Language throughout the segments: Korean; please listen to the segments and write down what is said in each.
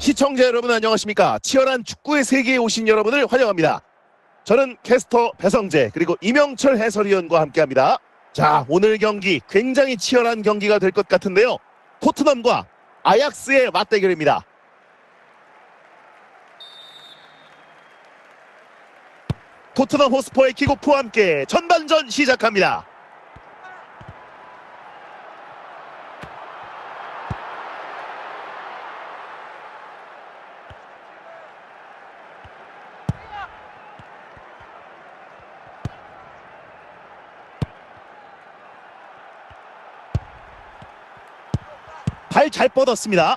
시청자 여러분 안녕하십니까? 치열한 축구의 세계에 오신 여러분을 환영합니다. 저는 캐스터 배성재 그리고 이명철 해설위원과 함께합니다. 자 오늘 경기 굉장히 치열한 경기가 될 것 같은데요. 토트넘과 아약스의 맞대결입니다. 토트넘 호스퍼의 킥오프와 함께 전반전 시작합니다. 발 잘 뻗었습니다.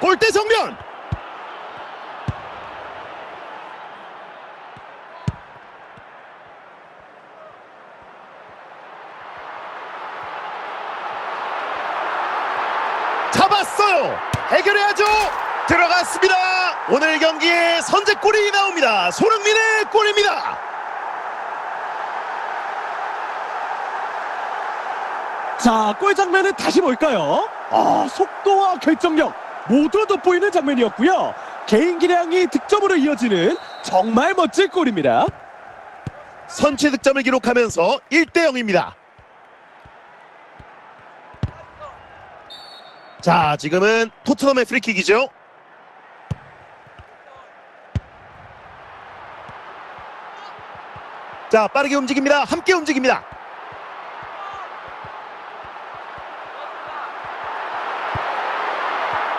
골대 정면. 잡았어요. 해결해야죠. 들어갔습니다. 오늘 경기에 선제골이 나옵니다. 손흥민의 골입니다. 자, 골 장면은 다시 볼까요? 아, 속도와 결정력 모두 돋보이는 장면이었고요. 개인 기량이 득점으로 이어지는 정말 멋진 골입니다. 선취 득점을 기록하면서 1대 0입니다. 자, 지금은 토트넘의 프리킥이죠. 자, 빠르게 움직입니다. 함께 움직입니다.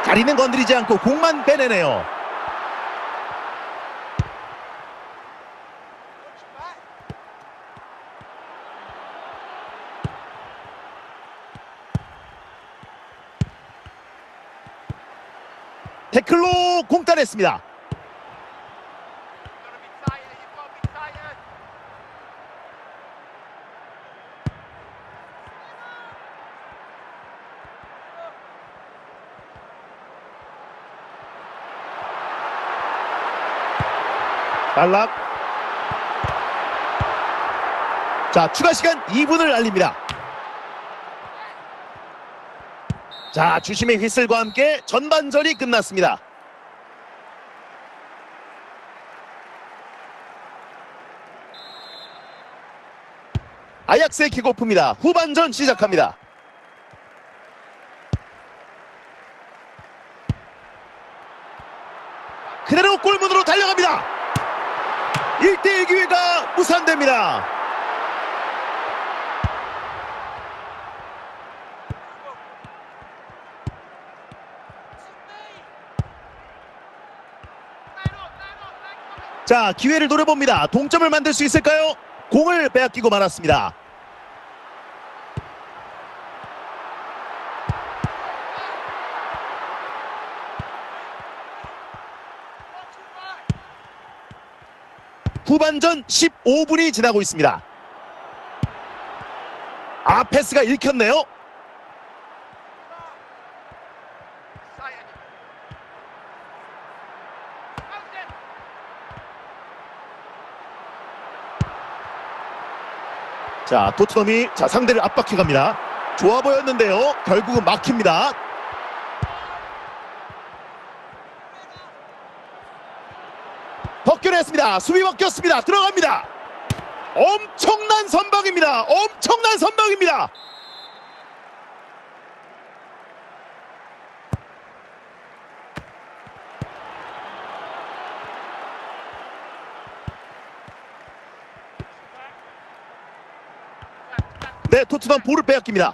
다리는 건드리지 않고 공만 빼내네요. 태클로 공단했습니다. 발락. 자, 추가 시간 2분을 알립니다. 자, 주심의 휘슬과 함께 전반전이 끝났습니다. 아약스의 킥오프입니다. 후반전 시작합니다. 그대로 골문으로 달려갑니다. 1대1 기회가 무산됩니다. 자, 기회를 노려봅니다. 동점을 만들 수 있을까요? 공을 빼앗기고 말았습니다. 후반전 15분이 지나고 있습니다. 아, 패스가 읽혔네요. 자, 토트넘이 자 상대를 압박해 갑니다. 좋아 보였는데요. 결국은 막힙니다. 벗겨냈습니다. 수비 벗겼습니다. 들어갑니다. 엄청난 선방입니다. 엄청난 선방입니다. 네, 토트넘 볼을 빼앗깁니다.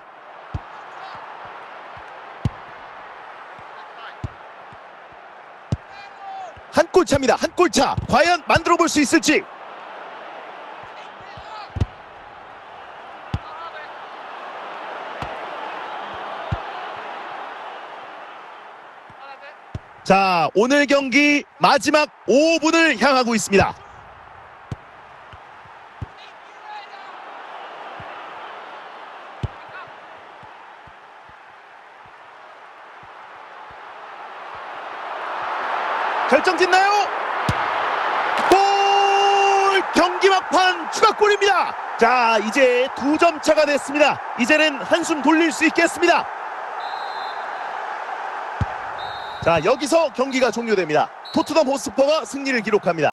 한 골 차입니다. 한 골 차. 과연 만들어 볼 수 있을지. 자, 오늘 경기 마지막 5분을 향하고 있습니다. 결정짓 나요? 골! 경기 막판 추가골입니다. 자, 이제 두 점 차가 됐습니다. 이제는 한숨 돌릴 수 있겠습니다. 자, 여기서 경기가 종료됩니다. 토트넘 호스퍼가 승리를 기록합니다.